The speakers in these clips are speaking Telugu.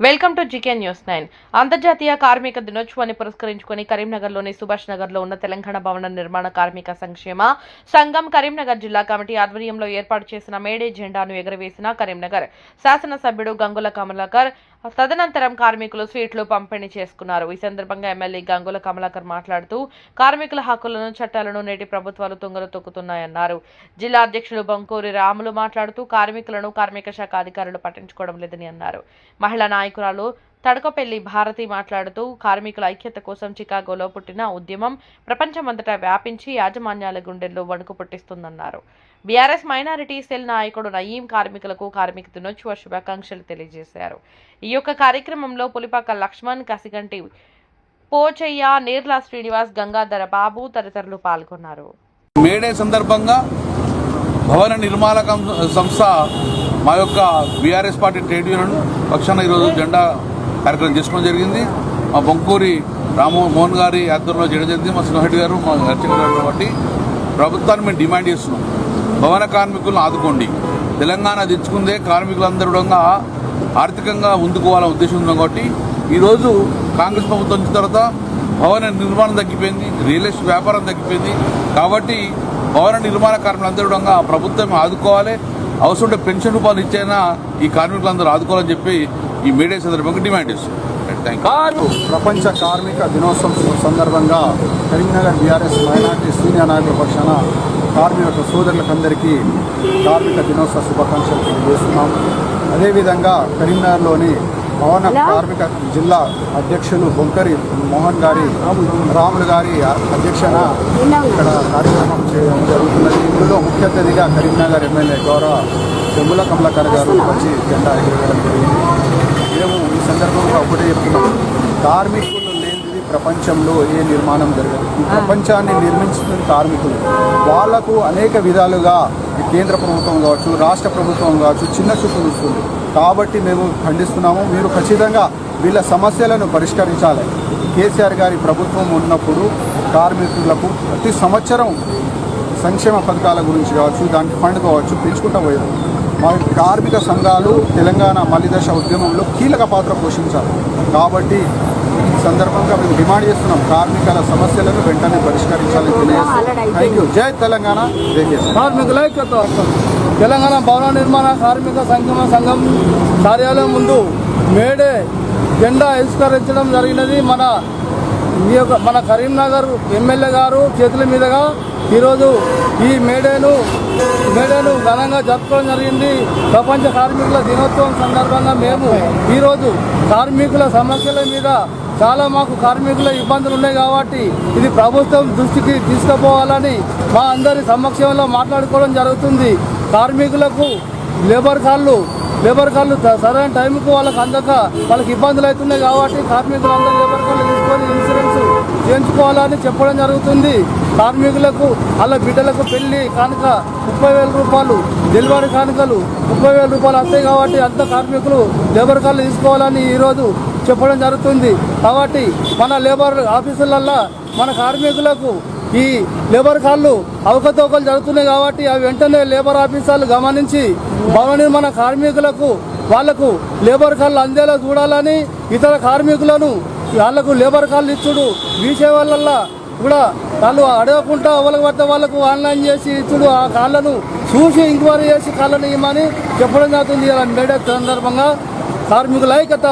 Welcome to GK news nine. అంతర్జాతీయ కార్మిక దినోత్సవాన్ని పురస్కరించుకుని కరీంనగర్లోని సుభాష్ నగర్లో ఉన్న తెలంగాణ భవన నిర్మాణ కార్మిక సంక్షేమ సంఘం కరీంనగర్ జిల్లా కమిటీ ఆధ్వర్యంలో ఏర్పాటు చేసిన మేడే జెండాను ఎగురవేసిన కరీంనగర్. శాసనసభ్యుడు గంగుల కమలాకర్ తదనంతరం కార్మికులు స్వీట్లు పంపిణీ చేసుకున్నారు. ఈ సందర్భంగా ఎమ్మెల్యే గంగుల కమలాకర్ మాట్లాడుతూ కార్మికుల హక్కులను చట్టాలను నేటి ప్రభుత్వాలు తుంగలు తొక్కుతున్నాయన్నారు. జిల్లా అధ్యక్షులు బంకూరి రాములు మాట్లాడుతూ కార్మికులను కార్మిక శాఖ అధికారులు పట్టించుకోవడం లేదని అన్నారు. మహిళా నాయకురాలు తడకపల్లి భారతి మాట్లాడుతూ కార్మికుల ఐక్యత కోసం చికాగోలో పుట్టిన ఉద్యమం ప్రపంచమంతటా వ్యాపించి యాజమాన్యాల గుండెల్లో వణుకు పుట్టిస్తుందన్నారు. బీఆర్ఎస్ మైనారిటీ సెల్ నాయకుడు నయీం కార్మికులకు కార్మిక దినోత్సవ శుభాకాంక్షలు తెలియజేశారు. ఈ యొక్క కార్యక్రమంలో పులిపాక లక్ష్మణ్ కసిగంటి పోచయ్య నీర్లా శ్రీనివాస్ గంగాధర బాబు తదితరులు పాల్గొన్నారు. మేడే సందర్భంగా భవన నిర్మాణ సంస్థ మా యొక్క బీఆర్ఎస్ పార్టీ ట్రేడ్ యూనియన్ పక్షాన ఈరోజు జెండా కార్యక్రమం చేసుకోవడం జరిగింది. మా బొంకూరి రాము మోహన్ గారి ఆధ్వర్యంలో చేయడం జరిగింది. మా సింహారెడ్డి గారు మా అర్చక గారు కాబట్టి ప్రభుత్వాన్ని మేము డిమాండ్ చేస్తున్నాం. భవన కార్మికులను ఆదుకోండి. తెలంగాణ తెచ్చుకుందే కార్మికులందరూ కూడా ఆర్థికంగా ముందుకోవాలనే ఉద్దేశం ఉంది కాబట్టి ఈరోజు కాంగ్రెస్ ప్రభుత్వం వచ్చిన తర్వాత భవన నిర్మాణం తగ్గిపోయింది రియల్ ఎస్టేట్ వ్యాపారం తగ్గిపోయింది. కాబట్టి భవన నిర్మాణ కార్మికులందరూ కూడా ప్రభుత్వం ఆదుకోవాలి. అవసరం ఉంటే పెన్షన్ రూపాయలు ఇచ్చైనా ఈ కార్మికులందరూ ఆదుకోవాలని చెప్పి ఈ మీడియా సందర్భంగా డిమాండ్ చేస్తున్నాం ప్రపంచ కార్మిక దినోత్సవం సందర్భంగా కరీంనగర్ బీఆర్ఎస్ మైనార్టీ సీనియర్ నాయకుల పక్షాన కార్మిక సోదరులకందరికీ కార్మిక దినోత్సవ శుభాకాంక్షలు తెలియజేస్తున్నాం. అదేవిధంగా కరీంనగర్లోని భవన కార్మిక జిల్లా అధ్యక్షులు బొంకరి మోహన్ గారి రాములు గారి అధ్యక్షన ఇక్కడ కార్యక్రమం చేయడం జరుగుతున్నది. ఇందులో ముఖ్య అతిథిగా కరీంనగర్ ఎమ్మెల్యే గౌరవ చెంబుల కమలాకర్ గారు వచ్చి జెండా ఎగరవేయడం జరిగింది. సందర్భంగా ఒకటే చెప్తున్నాం. కార్మికులు లేనిది ప్రపంచంలో ఏ నిర్మాణం జరగదు. ఈ ప్రపంచాన్ని నిర్మించిన కార్మికులు వాళ్ళకు అనేక విధాలుగా కేంద్ర ప్రభుత్వం కావచ్చు రాష్ట్ర ప్రభుత్వం కావచ్చు చిన్న చూపు చూస్తుంది. కాబట్టి మేము ఖండిస్తున్నాము మీరు ఖచ్చితంగా వీళ్ళ సమస్యలను పరిష్కరించాలి. కేసీఆర్ గారి ప్రభుత్వం ఉన్నప్పుడు కార్మికులకు ప్రతి సంవత్సరం సంక్షేమ పథకాల గురించి కావచ్చు దానికి ఫండ్ కావచ్చు పెంచుకుంటూ పోయారు మా కార్మిక సంఘాలు తెలంగాణ మలిదశ ఉద్యమంలో కీలక పాత్ర పోషించారు కాబట్టి ఈ సందర్భంగా మేము డిమాండ్ చేస్తున్నాం కార్మికుల సమస్యలను వెంటనే పరిష్కరించాలని థ్యాంక్ యూ జై తెలంగాణ జై కార్మికుల తెలంగాణ భవన నిర్మాణ కార్మిక సంక్షేమ సంఘం కార్యాలయం ముందు మేడే జెండా ఆవిష్కరించడం జరిగినది. మన ఈ యొక్క మన కరీంనగర్ ఎమ్మెల్యే గారు చేతుల మీదుగా ఈరోజు ఈ మేడేను మేడేను ఘనంగా జరుపుకోవడం జరిగింది. ప్రపంచ కార్మికుల దినోత్సవం సందర్భంగా మేము ఈరోజు కార్మికుల సమస్యల మీద చాలా మాకు కార్మికుల ఇబ్బందులు ఉన్నాయి కాబట్టి ఇది ప్రభుత్వం దృష్టికి తీసుకుపోవాలని మా అందరి సమక్షంలో మాట్లాడుకోవడం జరుగుతుంది. కార్మికులకు లేబర్ కార్లు లేబర్ కార్లు సరైన టైంకు వాళ్ళకి అందక వాళ్ళకి ఇబ్బందులు అవుతున్నాయి కాబట్టి కార్మికులందరూ లేబర్ కార్లు తీసుకొని ఇన్సూరెన్స్ చేయించుకోవాలని చెప్పడం జరుగుతుంది. కార్మికులకు వాళ్ళ బిడ్డలకు పెళ్ళి కానుక ముప్పై వేల రూపాయలు డెలివరీ కానుకలు ముప్పై వేల రూపాయలు వస్తాయి కాబట్టి అంత కార్మికులు లేబర్ కార్లు తీసుకోవాలని ఈరోజు చెప్పడం జరుగుతుంది. కాబట్టి మన లేబర్ ఆఫీసులల్లో మన కార్మికులకు ఈ లేబర్ కార్లు అవకతవకలు జరుగుతున్నాయి కాబట్టి అవి వెంటనే లేబర్ ఆఫీసర్లు గమనించి భవన నిర్మాణ కార్మికులకు వాళ్ళకు లేబర్ కార్లు అందేలా చూడాలని ఇతర కార్మికులను వాళ్ళకు లేబర్ కార్లు ఇచ్చుడు. వీసే వాళ్ళ కూడా వాళ్ళు అడగకుండా వాళ్ళకి పడితే వాళ్ళకు ఆన్లైన్ చేసి ఇచ్చుడు ఆ కార్లను చూసి ఎంక్వైరీ చేసి కార్లను ఇవ్వమని చెప్పడం జరుగుతుంది. ఇలా మేడే సందర్భంగా కార్మికుల ఐక్యత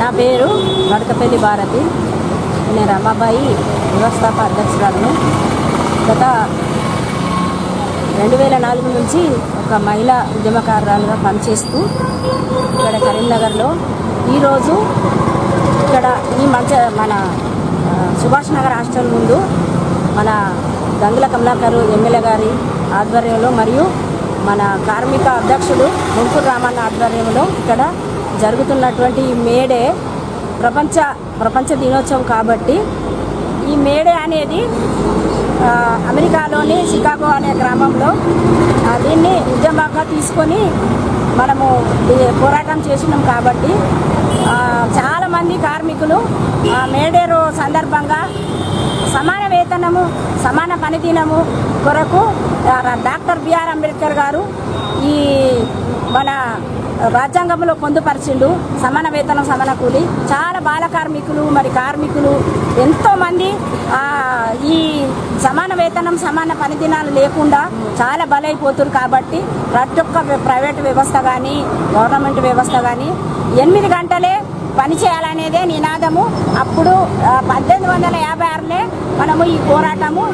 నా పేరు నడకపల్లి భారతి. నేను రమాబాయి వ్యవస్థాపక అధ్యక్షురాలను. గత రెండు వేల నాలుగు నుంచి ఒక మహిళా ఉద్యమకారురాలుగా పనిచేస్తూ ఇక్కడ కరీంనగర్లో ఈరోజు ఇక్కడ ఈ మంచ మన సుభాష్ నగర్ హాస్టల్ ముందు మన గంగుల కమలాకర్ ఎమ్మెల్యే గారి ఆధ్వర్యంలో మరియు మన కార్మిక అధ్యక్షుడు ముంకూరు రామన్న ఆధ్వర్యంలో ఇక్కడ జరుగుతున్నటువంటి ఈ మేడే ప్రపంచ ప్రపంచ దినోత్సవం కాబట్టి ఈ మేడే అనేది అమెరికాలోని షికాగో అనే గ్రామంలో దీన్ని ఉద్యమంగా తీసుకొని మనము పోరాటం చేసినాం కాబట్టి చాలామంది కార్మికులు మేడేరు సందర్భంగా సమాన వేతనము సమాన పనిదినము కొరకు డాక్టర్ బిఆర్ అంబేద్కర్ గారు ఈ మన రాజ్యాంగంలో పొందుపరిచిండు సమాన వేతనం సమాన కూలి. చాలా బాల కార్మికులు మరి కార్మికులు ఎంతోమంది ఈ సమాన వేతనం సమాన పనిదినాలు లేకుండా చాలా బలైపోతున్నారు కాబట్టి ప్రతి ఒక్క ప్రైవేట్ వ్యవస్థ కానీ గవర్నమెంట్ వ్యవస్థ కానీ ఎనిమిది గంటలే పని చేయాలనేదే నినాదము. అప్పుడు పద్దెనిమిది వందల యాభై ఆరులే మనము ఈ పోరాటము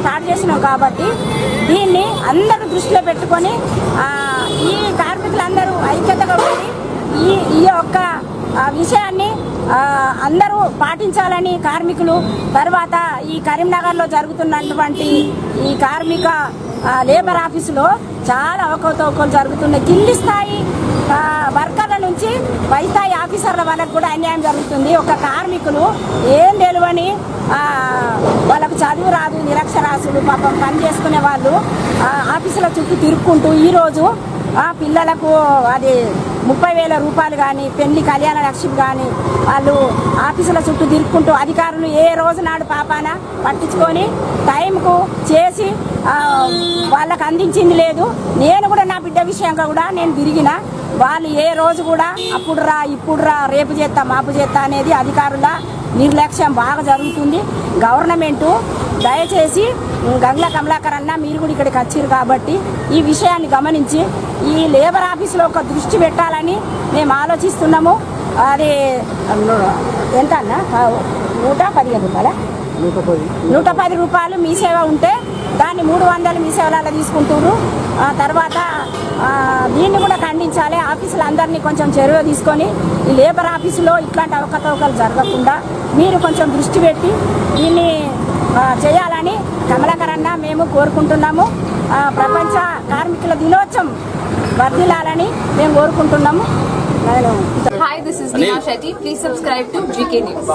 స్టార్ట్ చేసినాం కాబట్టి దీన్ని అందరూ దృష్టిలో పెట్టుకొని ఈ కార్మికులందరూ ఐక్యతగా ఉండి ఈ ఈ యొక్క విషయాన్ని అందరూ పాటించాలని కార్మికులు తర్వాత ఈ కరీంనగర్లో జరుగుతున్నటువంటి ఈ కార్మిక లేబర్ ఆఫీసులో చాలా అవకతవకలు జరుగుతున్నాయి. కింది స్థాయి వర్కర్ల నుంచి పై స్థాయి ఆఫీసర్ల వాళ్ళకి కూడా అన్యాయం జరుగుతుంది. ఒక కార్మికులు ఏం తెలియని వాళ్ళకు చదువు రాదు నిరక్షరాసులు పాపం పని చేసుకునే వాళ్ళు ఆఫీసుల చుట్టూ తిరుక్కుంటూ ఈరోజు ఆ పిల్లలకు అది ముప్పై వేల రూపాయలు కానీ పెళ్ళి కళ్యాణ లక్ష్యం కానీ వాళ్ళు ఆఫీసుల చుట్టూ తిరుక్కుంటూ అధికారులు ఏ రోజు నాడు పాపాన పట్టించుకొని టైంకు చేసి వాళ్ళకు అందించింది లేదు. నేను కూడా నా బిడ్డ విషయంగా కూడా నేను తిరిగిన. వాళ్ళు ఏ రోజు కూడా అప్పుడు రా ఇప్పుడు రా రేపు చేస్తా మాపు చేస్తా అనేది అధికారుల నిర్లక్ష్యం బాగా జరుగుతుంది. గవర్నమెంటు దయచేసి గంగ్ల కమలాకర్ అన్న మీరు కూడా ఇక్కడికి వచ్చారు కాబట్టి ఈ విషయాన్ని గమనించి ఈ లేబర్ ఆఫీసులో ఒక దృష్టి పెట్టాలని మేము ఆలోచిస్తున్నాము. అది ఎంత అన్న? నూట పదిహేను రూపాయల? నూట పది రూపాయలు మీ సేవ ఉంటే దాన్ని మూడు వందలు మీ సేవలలో తీసుకుంటారు ఆ తర్వాత దీన్ని కూడా ఖండించాలి ఆఫీసులు అందరినీ కొంచెం చర్య తీసుకొని ఈ లేబర్ ఆఫీసులో ఇట్లాంటి అవకతవకలు జరగకుండా మీరు కొంచెం దృష్టి పెట్టి దీన్ని చేయాలని కమలాకర్ అన్న మేము కోరుకుంటున్నాము ప్రపంచ కార్మికుల దినోత్సవం వర్ధిల్లాలని మేము కోరుకుంటున్నాము నేను Hi, this is Neha Shetty. Please subscribe to GK News.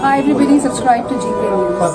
Hi everybody, subscribe to GK News.